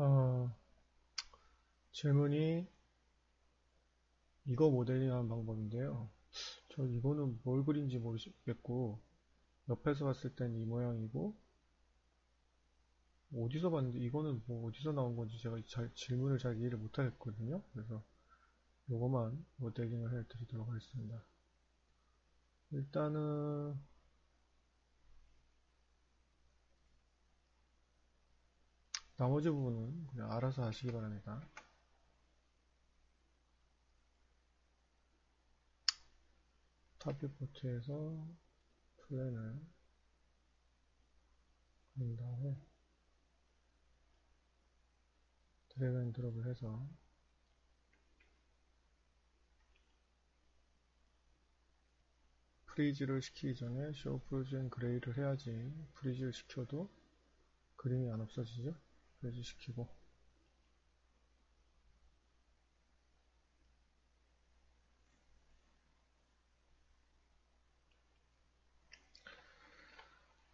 어, 질문이 이거 모델링하는 방법인데요. 저 이거는 뭘 그린지 모르겠고 옆에서 봤을 땐 이 모양이고 어디서 봤는데 이거는 뭐 어디서 나온 건지 제가 잘, 질문을 잘 이해를 못 하겠거든요. 그래서 요거만 모델링을 해드리도록 하겠습니다. 일단은 나머지 부분은 그냥 알아서 하시기 바랍니다. 탑뷰 포트에서 플랜을 그린 다음에 드래그 앤 드롭을 해서 프리즈를 시키기 전에 쇼 프로즈 앤 그레이를 해야지 프리즈를 시켜도 그림이 안 없어지죠 프리즈 시키고.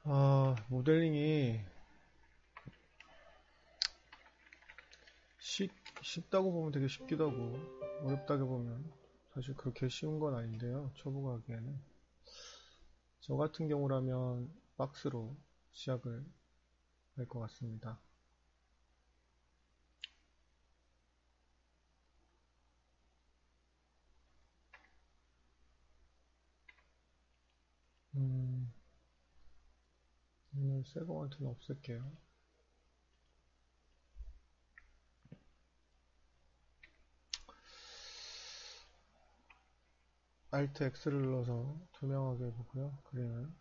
아 모델링이 쉽, 쉽다고 보면 되게 쉽기도 하고 어렵다고 보면 사실 그렇게 쉬운 건 아닌데요 초보가 하기에는. 저 같은 경우라면 박스로 시작을 할 것 같습니다 새거한테는 없앨게요 Alt X를 눌러서 투명하게 보고요. 그림을.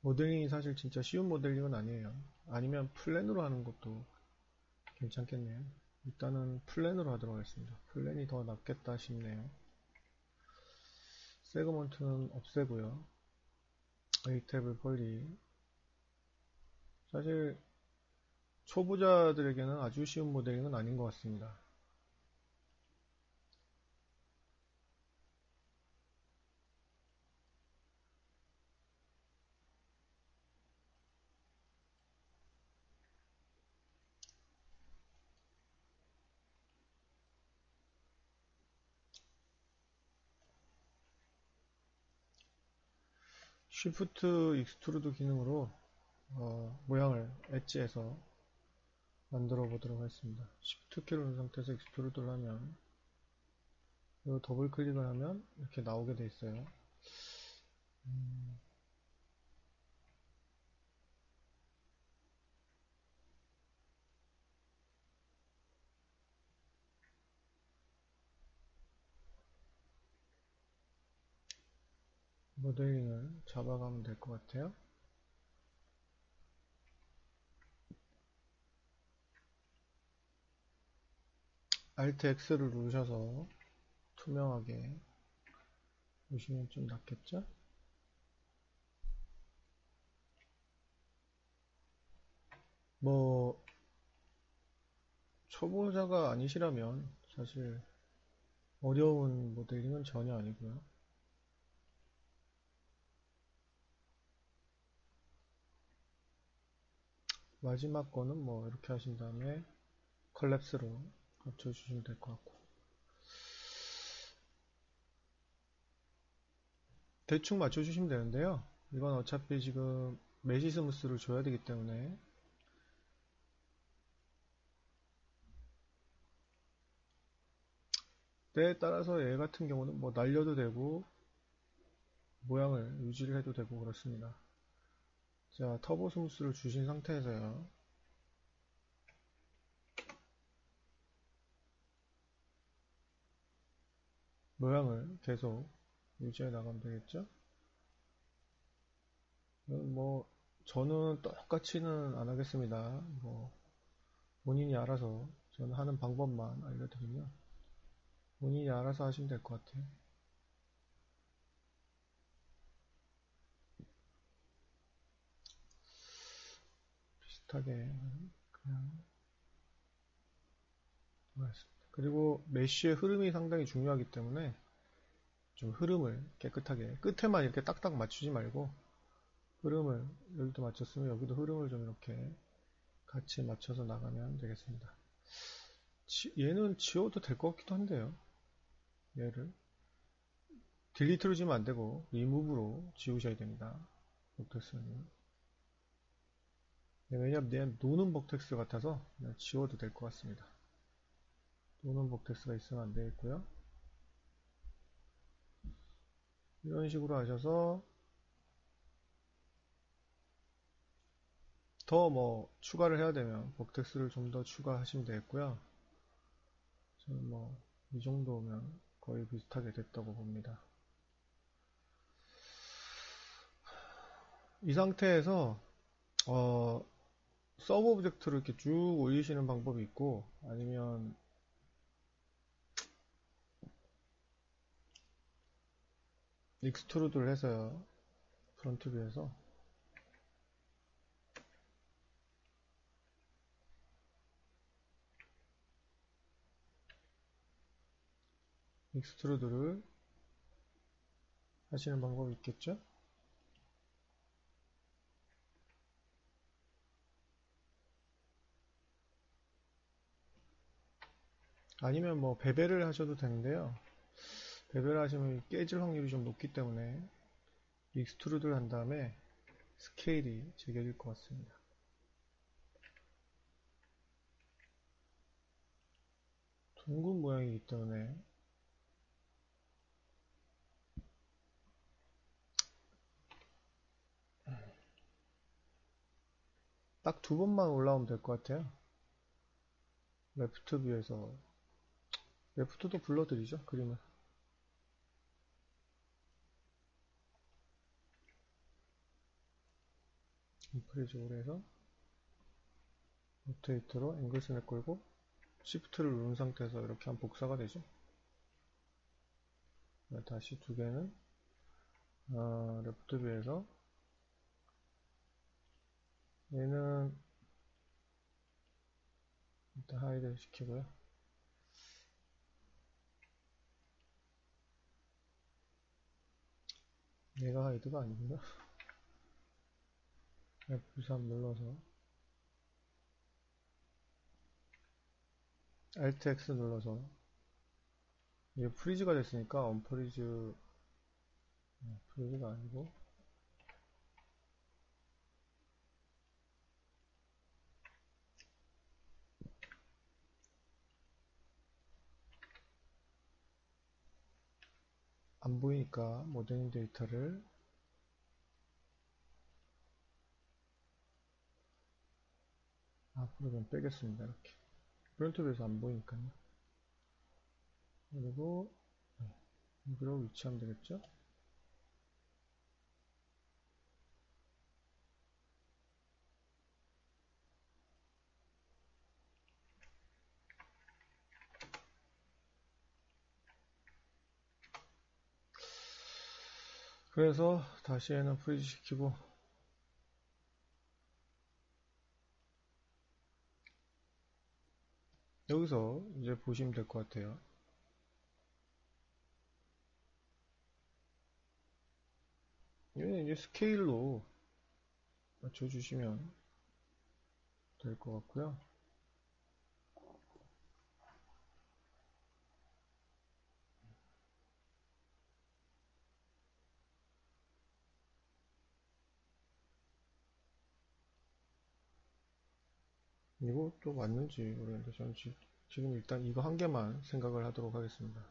모델링이 사실 진짜 쉬운 모델링은 아니에요. 아니면 플랜으로 하는 것도 괜찮겠네요. 일단은 플랜으로 하도록 하겠습니다. 플랜이 더 낫겠다 싶네요. 세그먼트는 없애고요. A 탭을 벌리. 사실 초보자들에게는 아주 쉬운 모델링은 아닌 것 같습니다. Shift 익스트루드 기능으로 어, 모양을 엣지에서 만들어 보도록 하겠습니다. Shift 키를 누른 상태에서 익스트루드를 하면 이 더블 클릭을 하면 이렇게 나오게 돼 있어요. 음, 모델링을 잡아가면 될 것 같아요. Alt X를 누르셔서 투명하게 보시면 좀 낫겠죠? 뭐 초보자가 아니시라면 사실 어려운 모델링은 전혀 아니고요. 마지막 거는 뭐 이렇게 하신 다음에 컬랩스로 합쳐주시면 될 것 같고. 대충 맞춰주시면 되는데요. 이건 어차피 지금 메시 스무스를 줘야 되기 때문에. 때에 따라서 얘 같은 경우는 뭐 날려도 되고 모양을 유지를 해도 되고 그렇습니다 자, 터보 스무스를 주신 상태에서요. 모양을 계속 유지해 나가면 되겠죠? 뭐, 저는 똑같이는 안 하겠습니다. 뭐, 본인이 알아서 저는 하는 방법만 알려드리면 본인이 알아서 하시면 될 것 같아요. 비슷하게 그냥 하겠습니다. 그리고 메쉬의 흐름이 상당히 중요하기 때문에 좀 흐름을 깨끗하게 끝에만 이렇게 딱딱 맞추지 말고 흐름을 여기도 맞췄으면 여기도 흐름을 좀 이렇게 같이 맞춰서 나가면 되겠습니다. 지, 얘는 지워도 될 것 같기도 한데요. 얘를 딜리트로 지면 안되고 리무브로 지우셔야 됩니다. 네, 왜냐면 얘는 노는 복텍스 같아서 지워도 될 것 같습니다. 노는 복텍스가 있으면 안 되겠고요. 이런 식으로 하셔서 더 뭐 추가를 해야 되면 복텍스를 좀 더 추가하시면 되겠고요. 저는 뭐 이 정도면 거의 비슷하게 됐다고 봅니다. 이 상태에서 어, 서브 오브젝트를 이렇게 쭉 올리시는 방법이 있고 아니면 익스트루드를 해서요. 프론트 뷰에서. 익스트루드를 하시는 방법이 있겠죠 아니면 뭐 베벨을 하셔도 되는데요 베벨 하시면 깨질 확률이 좀 높기 때문에 익스트루드를 한 다음에 스케일이 제격일 것 같습니다. 둥근 모양이기 때문에 딱 두 번만 올라오면 될 것 같아요. 레프트 뷰에서 레프트도 불러드리죠 그림을 인프리즈로 해서 로테이터로 앵글선을 끌고 시프트를 누른 상태에서 이렇게 한 복사가 되죠. 다시 두 개는 어, 레프트 뷰에서 얘는 일단 하이드 시키고요. 얘가 하이드가 아니구나. F3 눌러서 Alt X 눌러서 이게 프리즈가 됐으니까 언프리즈 네, 프리즈가 아니고 안 보이니까 모델링 데이터를 앞으로 좀 빼겠습니다. 이렇게. 프론트뷰에서 안 보이니까요. 그리고, 네. 여기로 위치하면 되겠죠? 그래서 다시 얘는 프리즈 시키고 여기서 이제 보시면 될 것 같아요. 얘는 이제 스케일로 맞춰주시면 될 것 같고요. 이것도 맞는지 모르겠는데 저는 지 금 일단 이거 한 개만 생각을 하도록 하겠습니다.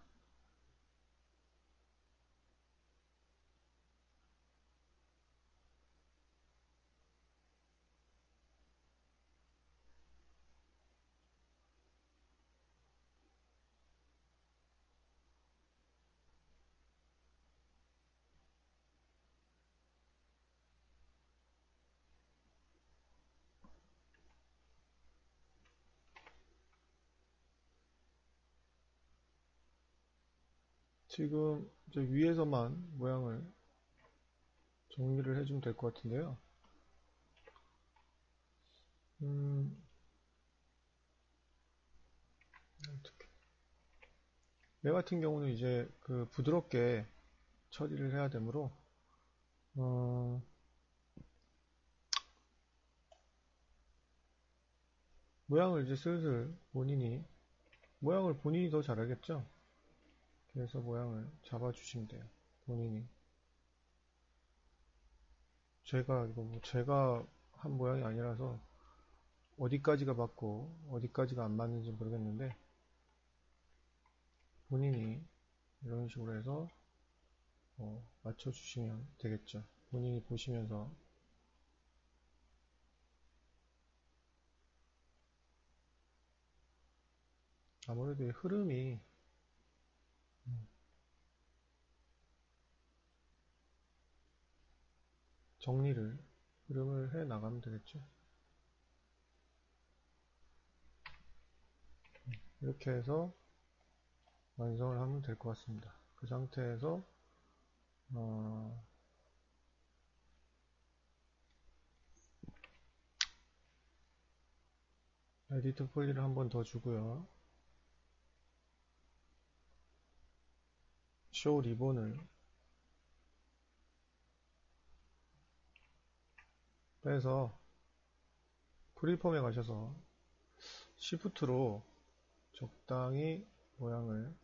지금 위에서만 모양을 정리를 해주면 될 것 같은데요. 음, 얘 같은 경우는 이제 그 부드럽게 처리를 해야 되므로 어, 모양을 이제 슬슬 본인이 모양을 본인이 더잘 알겠죠? 그래서 모양을 잡아주시면 돼요. 본인이. 제가 이거 뭐 제가 한 모양이 아니라서 어디까지가 맞고 어디까지가 안 맞는지 모르겠는데 본인이 이런 식으로 해서 어, 맞춰주시면 되겠죠. 본인이 보시면서 아무래도 흐름이 정리를 흐름을 해 나가면 되겠죠. 이렇게 해서 완성을 하면 될 것 같습니다. 그 상태에서 어, 에디트 폴리를 한 번 더 주고요. 쇼 리본을 빼서 프리폼에 가셔서 시프트로 적당히 모양을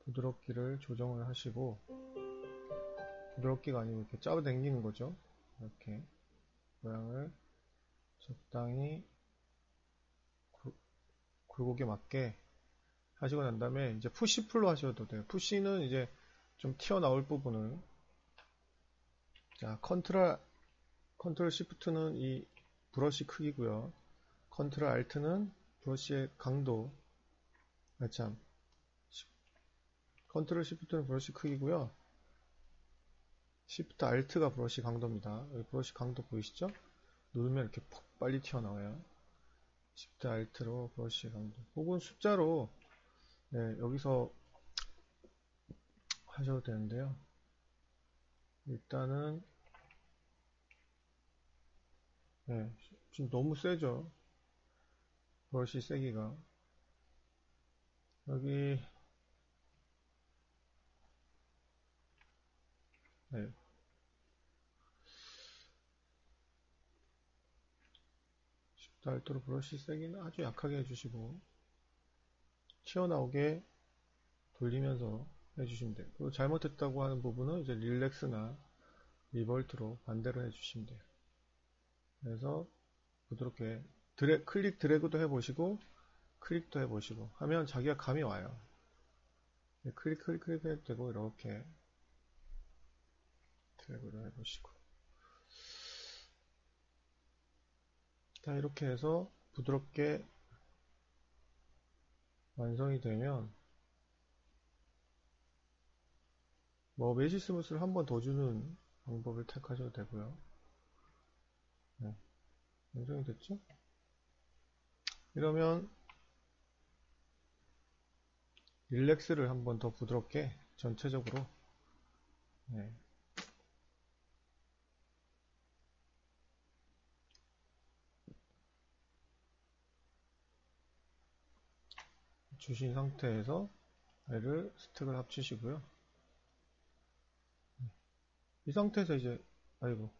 부드럽기를 조정을 하시고 부드럽기가 아니고 이렇게 짜고 당기는 거죠. 이렇게 모양을 적당히 굴곡에 맞게 하시고 난 다음에 이제 푸시 풀로 하셔도 돼요. 푸시는 이제 좀 튀어나올 부분을 자 컨트롤 컨트롤 시프트는 이 브러쉬 크기고요. 컨트롤 알트는 브러쉬의 강도. 아, 참. 컨트롤 시프트는 브러쉬 크기고요. 시프트 알트가 브러쉬 강도입니다. 여기 브러쉬 강도 보이시죠? 누르면 이렇게 퍽 빨리 튀어나와요. 시프트 알트로 브러쉬 강도. 혹은 숫자로 네, 여기서 하셔도 되는데요. 일단은 네, 지금 너무 세죠 브러쉬 세기가 여기 네. 달도로 브러쉬 세기는 아주 약하게 해주시고 튀어나오게 돌리면서 해주시면 돼요. 그리고 잘못했다고 하는 부분은 이제 릴렉스나 리볼트로 반대로 해주시면 돼요. 그래서 부드럽게 드래, 클릭 드래그도 해보시고 클릭도 해보시고 하면 자기가 감이 와요. 네, 클릭 클릭 클릭 해도 되고 이렇게 드래그를 해보시고 자 이렇게 해서 부드럽게 완성이 되면 뭐 매지 스무스를 한 번 더 주는 방법을 택하셔도 되고요 네, 완성이 됐죠? 이러면 릴렉스를 한번 더 부드럽게 전체적으로 네. 주신 상태에서 얘를 스택을 합치시고요. 이 상태에서 이제 아이고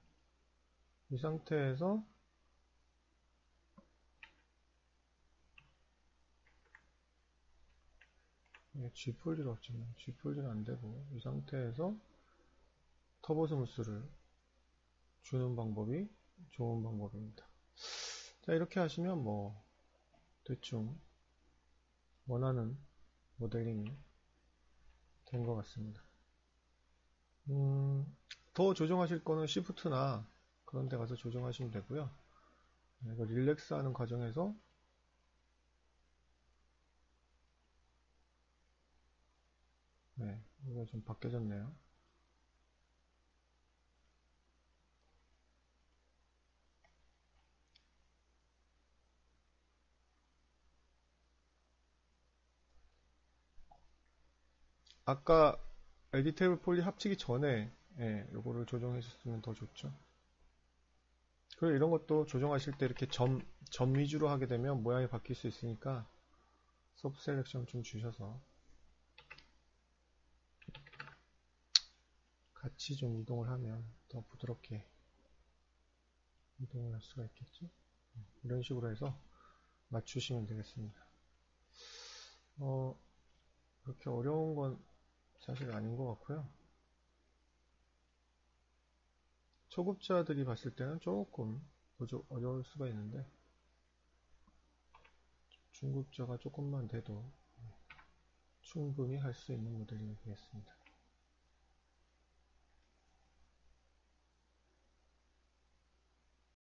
이 상태에서 G 폴리가 없지만 G 폴리는 안 되고 이 상태에서 터보 스무스를 주는 방법이 좋은 방법입니다. 자 이렇게 하시면 뭐 대충 원하는 모델링이 된 것 같습니다. 음, 더 조정하실 거는 Shift나 그런 데 가서 조정하시면 되고요. 네, 이거 릴렉스 하는 과정에서 네, 이거 좀 바뀌어졌네요. 아까 에디테이블 폴리 합치기 전에 예, 요거를 조정해 주셨으면 더 좋죠. 그리고 이런 것도 조정하실 때 이렇게 점, 점 위주로 하게 되면 모양이 바뀔 수 있으니까 서브 셀렉션 좀 주셔서 같이 좀 이동을 하면 더 부드럽게 이동을 할 수가 있겠죠. 이런 식으로 해서 맞추시면 되겠습니다. 어, 그렇게 어려운 건 사실 아닌 것 같고요. 초급자들이 봤을 때는 조금 어려울 수가 있는데 중급자가 조금만 돼도 충분히 할 수 있는 모델이 되겠습니다.